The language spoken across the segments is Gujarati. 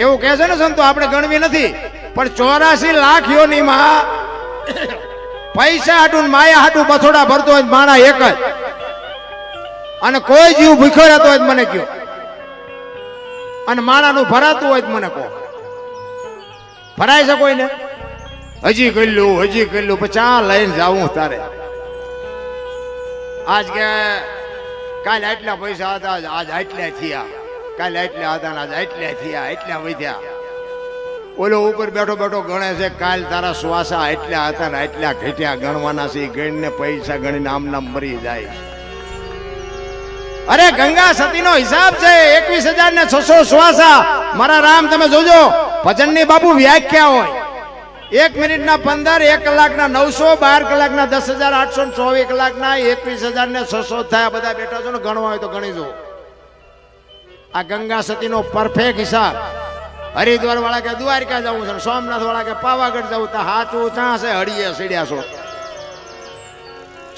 એવું કહે છે ને સંતો, આપણે ગણવી નથી. પણ ચોરાસી લાખ યોનીમાં પૈસા હાટું માયા હાટું બથોડા ભરતો હોય માણા એક જ. અને કોઈ જીવ ભૂખ્યો રહેતો હોય મને કયો. અને માણાનું ભરાતું હોય મને કહો. ભરાય છે કોઈને? હજી કહેલું હજી કહેલું પછી લઈને જાવું તારે. આજ કે કાલ આટલા પૈસા હતા, આજ આટલા થયા. કાલ એટલા હતા ને આટલા થયા એટલા વધ્યા. ઓલો ઉપર બેઠો બેઠો ગણે છે, કાલ તારા શ્વાસા એટલા હતા ને એટલા ઘટ્યા, ગણવાના છે ગણીને પૈસા ગણીને આમ નામ મરી જાય અરે ગંગા સતીનો હિસાબ છે, એકવીસ હજાર ને છસો શ્વાસા મારા રામ, તમે જોજો, ભજનની બાપુ વ્યાખ્યા હોય. એક મિનિટના પંદર, એક કલાકના નવસો, બાર કલાકના દસ હજાર આઠસો ચોવીસ કલાકના એકવીસ હજાર ને છસો થયા. બધા બેઠા છો ને, ગણવા હોય તો ગણી જો આ ગંગા સતીનો પરફેક્ટ હિસાબ. હરિદ્વાર વાળા કે દ્વારકા જવું છે સોમનાથ વાળા કે પાવાગઢ જવું તો હાચું ચા છે, હળીએ સીડ્યા છો.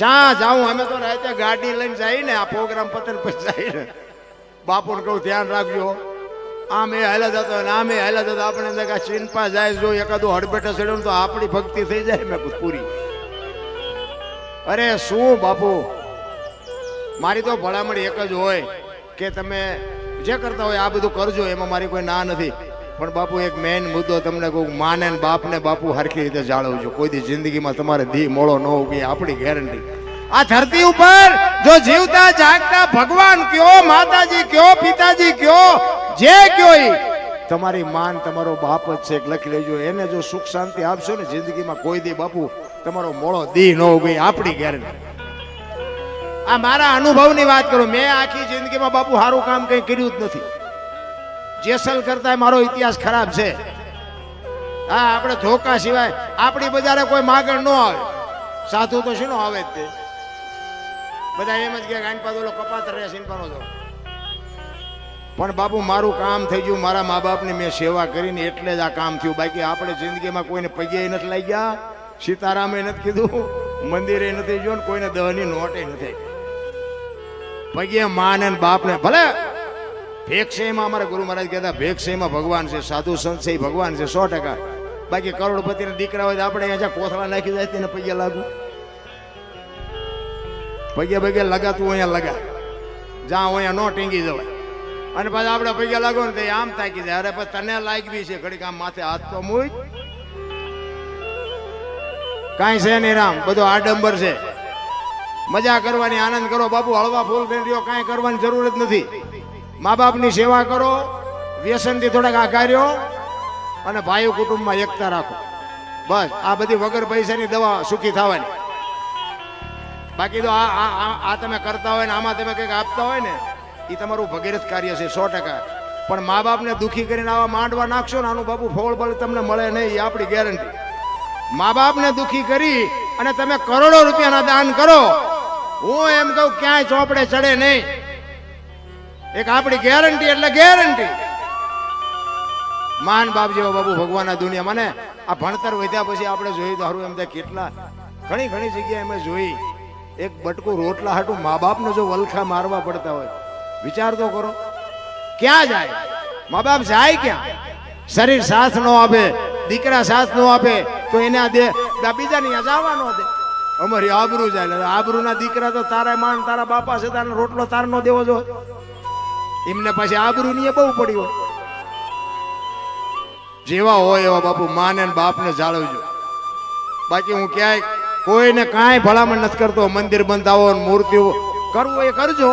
ચા જાઉં, અમે તો રાતે ગાડી લઈને જઈએ ને આ પ્રોગ્રામ પતન પછી જઈએ ને બાપુને કહું, ધ્યાન રાખજો. આમ એ હાલા જતો અને આમ હાલા જતો આપણે અંદર કાંઈ ચિંતા જાય જો એકાદું હડબેટે ચડ્યો તો આપણી ભક્તિ થઈ જાય મેં પૂરી. અરે શું બાપુ? મારી તો ભલામણ એક જ હોય કે તમે જે કરતા હોય આ બધું કરજો, એમાં મારી કોઈ ના નથી. પણ બાપુ, એક મેઇન મુદ્દો તમને કહું, માને બાપને બાપુ હરખી રીતે જાળવજો. કોઈ દી જિંદગીમાં તમારે ધી મોળો ન ઉગી આપણી ગેરંટી આ ધરતી ઉપર જો જીવતા જાગતા ભગવાન કયો, માતાજી કયો, પિતાજી કયો, જે કયો તમારી માન તમારો બાપ જ છે લખી લેજો. એને જો સુખ શાંતિ આપશો ને જિંદગીમાં કોઈ દી બાપુ તમારો મોળો દી ન ઉગી આપણી ગેરંટી આ મારા અનુભવની વાત કરું. મેં આખી જિંદગીમાં બાપુ સારું કામ કંઈ કર્યું જ નથી. જેસલ કરતા મારો ઇતિહાસ ખરાબ છે. હા, આપણે ધોકા સિવાય આપણી બજારે કોઈ માગણ ન આવે. સાધુ તો શું આવે જ તે? બધા એમ જ કે ગાંઠ ઓલો કપાત રહે સિંપાનો જો પણ બાપુ, મારું કામ થઈ ગયું, મારા મા બાપની મેં સેવા કરીને એટલે જ આ કામ થયું. બાકી આપણે જિંદગીમાં કોઈને પગે નથી લઈ ગયા સીતારામે નથી કીધું, મંદિરે નથી જોયું કોઈને દહની નોટે નથી. પગે માને બાપને ભલે ભેક્ષેમાં અમારા ગુરુ મહારાજ કહેતા ભેક્ષેમાં ભગવાન છે, સાધુ સંત છે ભગવાન છે, સો ટકા. બાકી કરોડપતિના દીકરા હોય તો આપણે અહીંયા કોથળા નાખી જાય તેને પગે લાગુ. પગે પગે લગાતું અહીંયા લગા. જ્યાં અહીંયા નો ટીંગી જવાય. અને પાછા આપણે પગે લાગો ને તે આમ તાકી જાય. અરે પછી તને લાગવી છે, ઘડીક આમ માથે હાથ તો મૂક કાંઈ છે નહીં રામ, બધો આડંબર છે. મજા કરવાની આનંદ કરો બાપુ, હળવા ફૂલ રહ્યો, કાંઈ કરવાની જરૂર જ નથી. મા બાપની સેવા કરો, વ્યસનથી થોડાક આઘાર્યો અને ભાઈ કુટુંબમાં એકતા રાખો. બસ, આ બધી વગર પૈસાની દવા સુખી થવાની. બાકી તો આ આ- તમે કરતા હોય ને, આમાં તમે કંઈક આપતા હોય ને એ તમારું ભગીરથ કાર્ય છે સો ટકા. પણ મા બાપને દુખી કરીને આવા માંડવા નાખશો ને, આનું બાપુ ફળ બળ તમને મળે નહીં એ આપણી ગેરંટી મા બાપને દુખી કરી અને તમે કરોડો રૂપિયાના દાન કરો. હું એમ કહું, ક્યાંય ચોપડે ચડે નહીં. એક આપણી ગેરંટી એટલે ગેરંટી માન બાપ જેવો બાબુ ભગવાન આ દુનિયા મને આ ભણતર વધ્યા પછી આપણે જોયું તો સારું એમ થાય કેટલા, ઘણી ઘણી જગ્યાએ અમે જોઈ, એક બટકું રોટલા હાટું મા બાપને જો વલખા મારવા પડતા હોય. વિચાર તો કરો, ક્યાં જાય? મા બાપ જાય ક્યાં? શરીર સાથ ન આપે, દીકરા સાથ ન આપે, તો એને દે બીજાને જવા ન દે. અમારી આબરૂ જાય આબરૂ ના દીકરા તો તારા માન, તારા બાપા છે તારા રોટલો તાર નો દેવો જો. એમને પાછી આબરૂ ની બહુ પડી હોય. જેવા હોય એવા બાપુ, માને બાપને જાળવજો. બાકી હું ક્યાંય કોઈને કાંઈ ભલામણ નથી કરતો. મંદિર બંધાવો મૂર્તિઓ કરવું એ કરજો.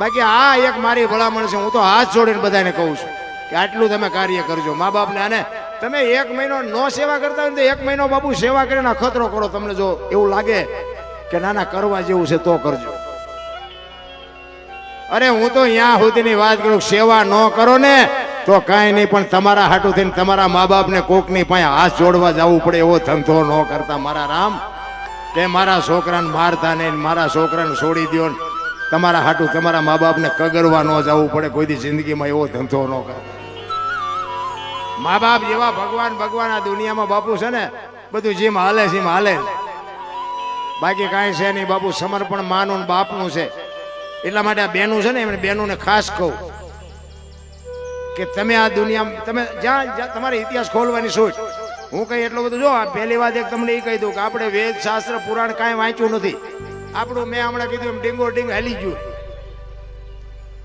બાકી આ એક મારી ભલામણ છે. હું તો હાથ જોડીને બધાને કહું છું કે આટલું તમે કાર્ય કરજો. મા બાપને અને તમે એક મહિનો નો સેવા કરતા હોય તો એક મહિનો બાપુ સેવા કરીને અખતરો કરો. તમને જો એવું લાગે કે ના ના કરવા જેવું છે તો કરજો. અરે હું તો અહીંયા સુધીની વાત કરું, સેવા ન કરો ને તો કાંઈ નહીં, પણ તમારા હાટું થઈને તમારા મા બાપને કોકની પાસે હાથ જોડવા જવું પડે એવો ધંધો ન કરતા. મારા રામ કે મારા છોકરાને મારતા નહીં મારા છોકરાને છોડી દો તમારા હાટું તમારા મા બાપને કગરવા ન જવું પડે કોઈ દી જિંદગીમાં એવો ધંધો ન કરતા. મા બાપ જેવા ભગવાન ભગવાન આ દુનિયામાં બાપુ છે ને, બધું જેમ હાલે છે એમ હાલે. બાકી કાંઈ છે નહીં, બાપુ સમર્પણ માનું બાપનું છે. એટલા માટે આ બહેનું છે ને, એમને બહેનોને ખાસ કહું કે તમે આ દુનિયામાં, તમે જ્યાં તમારે ઇતિહાસ ખોલવાની સોચ, હું કઈ એટલું બધું, જો પહેલી વાત એક તમને એ કહી દઉં કે આપણે વેદ શાસ્ત્ર પુરાણ કાંઈ વાંચ્યું નથી. આપણું મેં હમણાં કીધું એમ ડીંગો ડીંગ હાલી ગયું.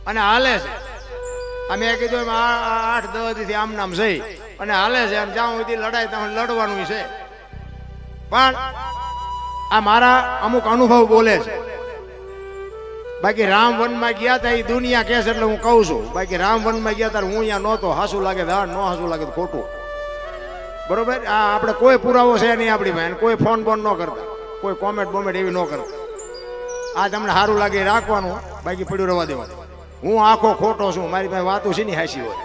અને હાલે છે. આ મેં કીધું એમ આઠ દસથી આમ નામ સહી અને હાલે છે અને જ્યાં સુધી લડાય ત્યાં લડવાનું છે. પણ આ મારા અમુક અનુભવ બોલે છે. બાકી રામ વનમાં ગયા હતા એ દુનિયા કહે છે એટલે હું કહું છું. બાકી રામ વનમાં ગયા ત્યારે હું અહીંયા નહોતો, હાસું લાગે હા, ન હાસું લાગે તો ખોટું. બરોબર? આ આપણે કોઈ પુરાવો છે નહીં આપણી પાસે, કોઈ ફોન બોન ન કરતા. કોઈ કોમેન્ટ બોમેન્ટ એવી ન કરતા. આ તમને સારું લાગે રાખવાનું, બાકી પડ્યું રહેવા દેવાનું. હું આખો ખોટો છું. મારી પાસે વાતું છે ને હાસી હોય?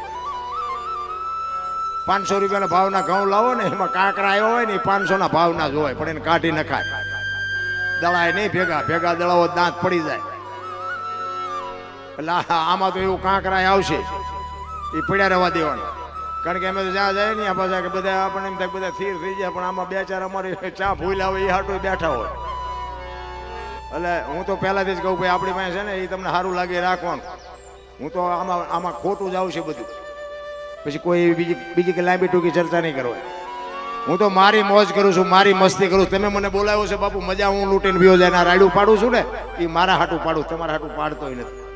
પાંચસો રૂપિયાના ભાવના ઘઉં લાવો ને, એમાં કાંકરા આવ્યો હોય ને, એ પાંચસોના ભાવના જ હોય, પણ એને કાઢી નખાય. દળાય નહીં ભેગા. ભેગા દળાવો દાંત પડી જાય. એટલે આમાં તો એવું કાંકરાય આવશે. એ પડ્યા રહેવા દેવાનું. કારણ કે અમે તો જ્યાં જાય ને આ પાછા કે બધા આપણને એમ થાય બધા સ્થિર થઈ જાય, પણ આમાં બે ચાર અમારે ચા ભૂલ્યા આવે, એ હાટું બેઠા હોય. એટલે હું તો પહેલાથી જ કહું ભાઈ આપણી પાસે છે ને, એ તમને સારું લાગે રાખવાનું. હું તો આમાં આમાં ખોટું જ આવશે બધું. પછી કોઈ બીજી બીજી કે લાંબી ટૂંકી ચર્ચા નહીં કરવા હું તો મારી મોજ કરું છું, મારી મસ્તી કરું છું. તમે મને બોલાવ્યો છે, બાપુ, મજા હું લૂંટીને વિયો જાય રાયડું પાડું છું ને, એ મારા હાટું પાડું, તમારા હાટું પાડતો નથી.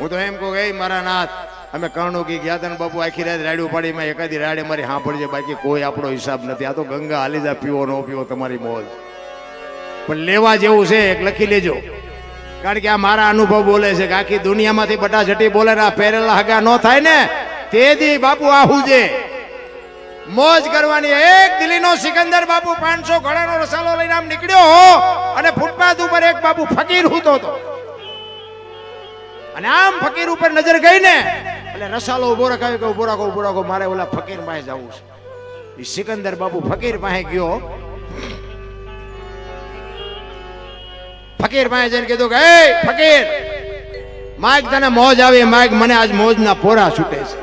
હું તો એમ કહું કે, "એ મારા નાથ, અમે કર્ણો કી ગયા હતા બાપુ, આખી રાત રાડ્યું પાડી માં એકાદી રાડે મારી સાંભળજે, બાકી કોઈ આપણો હિસાબ નથી. આ તો ગંગા હાલી જા, પીવો ન પીવો, તમારી મોજ. પણ લેવા જેવું છે, એક લખી લેજો. કારણ કે આ મારા અનુભવ બોલે છે કે આખી દુનિયામાંથી બટા જટી બોલે આ પહેરેલા હગા ન થાય ને? તે દી બાપુ આહું છે મોજ કરવાની એક દિલ્હીનો સિકંદર બાપુ પાંચસો ઘોડાનો રસાલો લઈને આમ નીકળ્યો હો અને ફૂટપાથ ઉપર એક બાપુ ફકીર હૂતો હતો. અને આમ ફકીર ઉપર નજર ગઈ ને, એટલે રસાલો ઊભો રખાવી કે ઊભો રાખો ઊભો રાખો, મારે ઓલા ફકીર પાસે જવું છે. એ સિકંદર બાપુ ફકીર પાસે ગયો. ફકીર પાસે જઈને કીધું કે એ ફકીર માઇક તને મોજ આવી માઇક મને આજ મોજના પોરા છૂટે છે.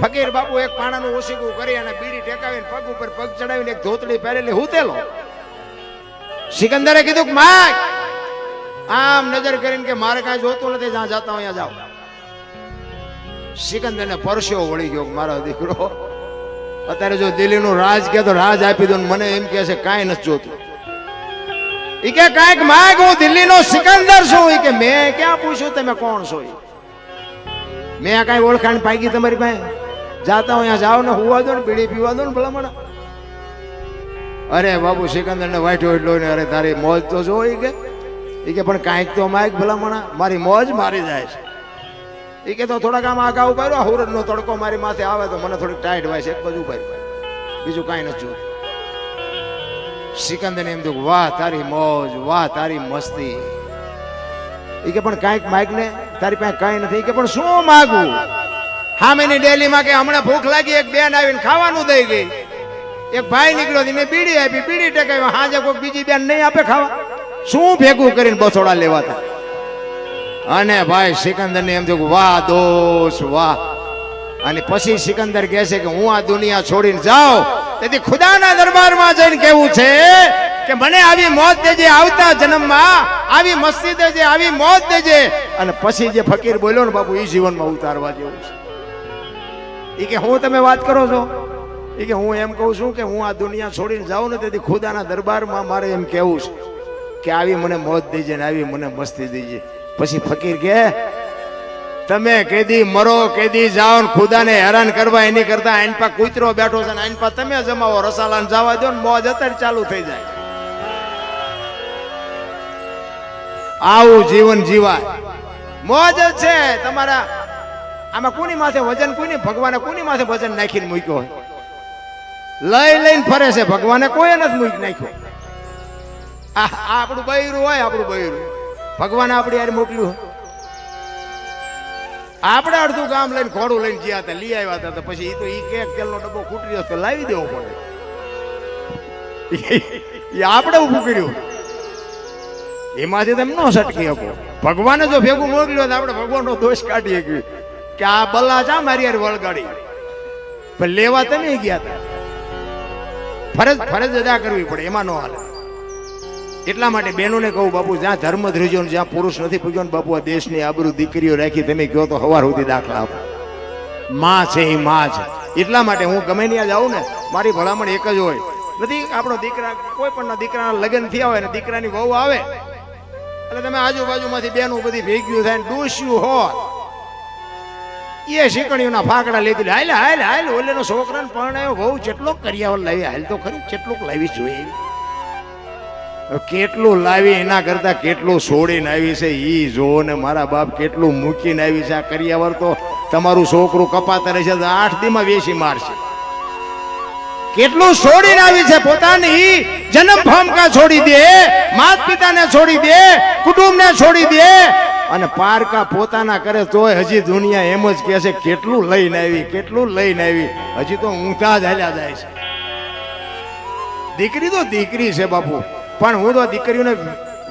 ફકીર બાપુ એક પાણાનું ઓસીકું કરી અને બીડી ટેકાવીને પગ ઉપર પગ ચડાવીને એક ધોતડી પહેરેલી હુતેલો. સિકંદરે કીધું કે માગ આમ નજર કરીને કે મારે કાંઈ જોતું નથી, જ્યાં જતા અહીંયા જાઓ. સિકંદરને પરસ્યો વળી ગયો મારો દીકરો, અત્યારે જો દિલ્હીનું રાજ કે તો રાજ આપી દો ને મને એમ કે છે, કાંઈ નથી જોતું. ઈ કે કાંઈક માગ, હું દિલ્હીનો સિકંદર છું. એ કે મેં ક્યાં પૂછ્યું તમે કોણ છો? મેં કાંઈ ઓળખાણ પાકી તમારી પાસે? જાતા અહીંયા જાઓ ને, હુવા દો ને, બીડી પીવા દો ને ભલા મને અરે બાબુ સિકંદર ને વાંચ્યો એટલો ને, અરે તારી મોજ તો જો ઈ કે. ઈ કે પણ કાંઈક તો માગ ભલા મને મારી મોજ મારી જાય છે. એ કે તો થોડાક આમ આગા કર્યો રહ્યો હુરજ નો તડકો મારી માથે આવે તો મને થોડીક ટાઈટ હોય છે. એક બાજુ ઊભા બીજું કાંઈ નથી જોતું. સિકંદર એમ થયું વાહ, તારી મોજ, વાહ, તારી મસ્તી. ઈ કે પણ કાંઈક માગ ને તારી પાસે કાંઈ નથી. કે પણ શું માગું? હામેની ડેલીમાં કે હમણાં ભૂખ લાગી, એક બેન આવીને ખાવાનું દઈ ગઈ. એક ભાઈ નીકળ્યો મેં બીડી આપી, બીડી ટકાવી. હાજે કોઈ બીજી બેન નહીં આપે ખાવા. શું ભેગું કરીને બસોડા લેવાતા અને ભાઈ સિકંદર ને એમ થયું વાહ, દોષ, વાહ. અને પછી સિકંદર કહે છે કે હું આ દુનિયા છોડીને જાઉં તેથી ખુદાના દરબારમાં જઈને કેવું છે કે મને આવી મોત દેજે, આવતા જન્મમાં આવી મસ્તી દેજે, આવી મોત દેજે. અને પછી જે ફકીર બોલ્યો ને, બાપુ એ જીવનમાં ઉતારવા જેવું છે. એ કે, હું તમે વાત કરો છો? એ કે, હું એમ કહું છું કે હું આ દુનિયા છોડીને જાઉં ને, તેથી ખુદાના દરબારમાં મારે એમ કહેવું છે કે આવી મને મોત દેજે ને આવી મને મસ્તી દેજે. પછી ફકીર કે તમે કેદી મરો, કેદી જાઓ ને હેરાન કરવા, એની કરતા આઈન પા કૂતરો બેઠો છે આઈન પા તમે જમાવો, રસાલાને જવા દો ને મોજ અત્યારે ચાલુ થઈ જાય. આવું જીવન જીવાય. મોજ છે તમારા, આમાં કોની માથે વજન, કોની ભગવાને કોની માથે વજન નાખીને મૂક્યો હોય? લઈ લઈને ફરે છે, ભગવાને કોઈ નથી મૂકી નાખ્યો. આ આપણું બૈરું હોય, આપણું બૈરું. ભગવાને આપણી યાર મોકલ્યું હોય. આપણે અડધું કામ લઈને ઘોડું લઈને ગયા હતા, લઈ આવ્યા હતા પછી એ તો એ કેક તેલનો ડબ્બો ખૂટી રહ્યો તો લાવી દેવો પડે. એ આપણે ઊભું કર્યું. એમાંથી તમે ન સટકી શકો. ભગવાને જો ભેગું મોકલ્યો તો આપણે ભગવાનનો દોષ કાઢી શકીએ. કે આ બલ્લા ચા મારી યાર વળગાડી. પણ લેવા તમે ગયા હતા. ફરજ ફરજ અદા કરવી પડે, એમાં ન હાલે. એટલા માટે બહેનોને કહું, બાપુ, જ્યાં ધર્મ ધ્રુજો જ્યાં પુરુષ નથી પૂજ્યો ને બાપુ, આ દેશની આબરૂ દીકરીઓ રાખી તમે કહો તો હવાર સુધી દાખલા આપો. માં છે એ માં છે. એટલા માટે હું ગમે ત્યાં જાઉં ને, મારી ભલામણ એક જ હોય. નથી, આપણો દીકરા, કોઈ પણ દીકરાના લગ્ન થયા હોય ને દીકરાની વહુ આવે, એટલે તમે આજુબાજુમાંથી બેનું બધી ભેગ્યું થાય ડોસ્યું હોત. એ શીકણીઓના ફાકડા લીધી હાલ હાલ હાલ, ઓલેનો છોકરાને પરણાયો બહુ જેટલો કર્યાવર લાવી, હાલ તો ખરી કેટલુંક લાવી જોઈએ. કેટલું લાવી, એના કરતા કેટલું છોડીને આવી છે એ જો ને મારા બાપ કેટલું મૂકીને આવી છે આ કર્યાવર તો તમારું છોકરું કપાતા રહેશે, તો આઠ દીમાં વેસી મારશે. કેટલું છોડીને આવી છે પોતાની જન્મ ભૂમિકા છોડી દે, માત પિતાને છોડી દે, કુટુંબને છોડી દે, અને પારકા પોતાના કરે તોય હજી દુનિયા એમ જ કહે છે, કેટલું લઈને આવી, કેટલું લઈને આવી, હજી તો ઊંધા જ હાલ્યા જાય છે. દીકરી તો દીકરી છે બાપુ. પણ હું તો દીકરીઓને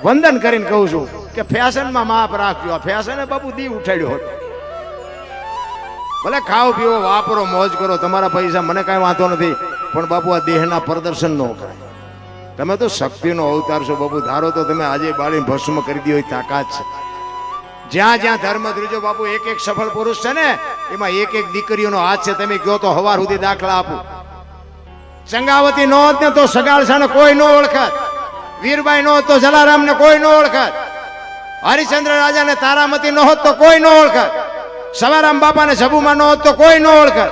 વંદન કરીને કહું છું કે ફેશનમાં માપ રાખજો. આ ફેશને બાપુ દી ઉઠાડ્યો હતો. ભલે ખાઓ પીવો વાપરો, મોજ કરો, તમારા પૈસા મને કાંઈ વાંધો નથી, પણ બાપુ આ દેહના પ્રદર્શન ન કરાય. તમે તો શક્તિનો અવતાર છો બાપુ. ધારો તો તમે આજે બાળીને ભસ્મ કરી દીધો એ તાકાત છે. જ્યાં જ્યાં ધર્મ ધ્રુજો બાપુ, એક એક સફળ પુરુષ છે ને, એમાં એક એક દીકરીઓનો હાથ છે, તમે કહો તો હવાર સુધી દાખલા આપું. સંગાવતી નો તો સગાળસાને કોઈ ન ઓળખત. વીરબાઈ નો તો જલારામ ને કોઈ ન ઓળખત. હરિચંદ્ર રાજા ને તારામતી નો હોત તો કોઈ ન ઓળખત. સવારામ બાપા ને સબુમાં નો હોત કોઈ ન ઓળખત.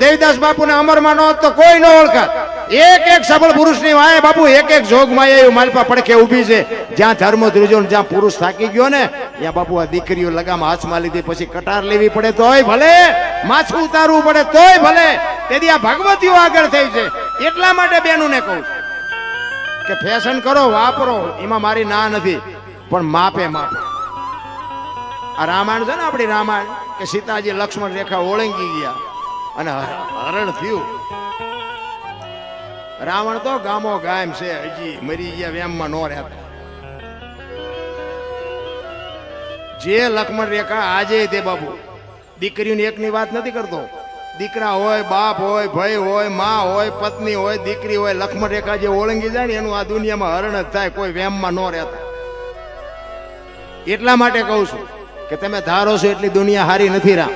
દેવદાસ બાપુ ને અમરમાં નો હોત કોઈ ન ઓળખત. એક એક સફળ પુરુષની વાય બાપુ, એક એક જોગમાં એવું માલપા પડખે ઊભી છે. જ્યાં ધર્મ ધ્રુજો જ્યાં પુરુષ થાકી ગયો ને, ત્યાં બાપુ આ દીકરીઓ લગામ હાથમાં લીધી, પછી કટાર લેવી પડે તોય ભલે, માછું ઉતારવું પડે તોય ભલે. તેથી આ ભગવતીઓ આગળ થઈ છે. એટલા માટે બેનું ને કહું કે ફેશન કરો, વાપરો, એમાં મારી ના નથી, પણ માપે માપે. આ રામાયણ છે ને આપણી રામાયણ, કે સીતાજી લક્ષ્મણ રેખા ઓળંગી ગયા અને હર- હરણ થયું. રાવણ તો ગામો ગામ છે, હજી મરી ગયા, વેમમાં નો રહેતા. જે લક્ષ્મણ રેખા આજે તે બાબુ દીકરીઓની એકની વાત નથી કરતો. દીકરા હોય, બાપ હોય, ભાઈ હોય, મા હોય, પત્ની હોય, દીકરી હોય, લક્ષ્મણ રેખા જે ઓળંગી જાય ને, એનું આ દુનિયામાં હરણ જ થાય, કોઈ વેમમાં ન રહેતા. એટલા માટે કહું છું કે તમે ધારો છો એટલી દુનિયા હારી નથી રા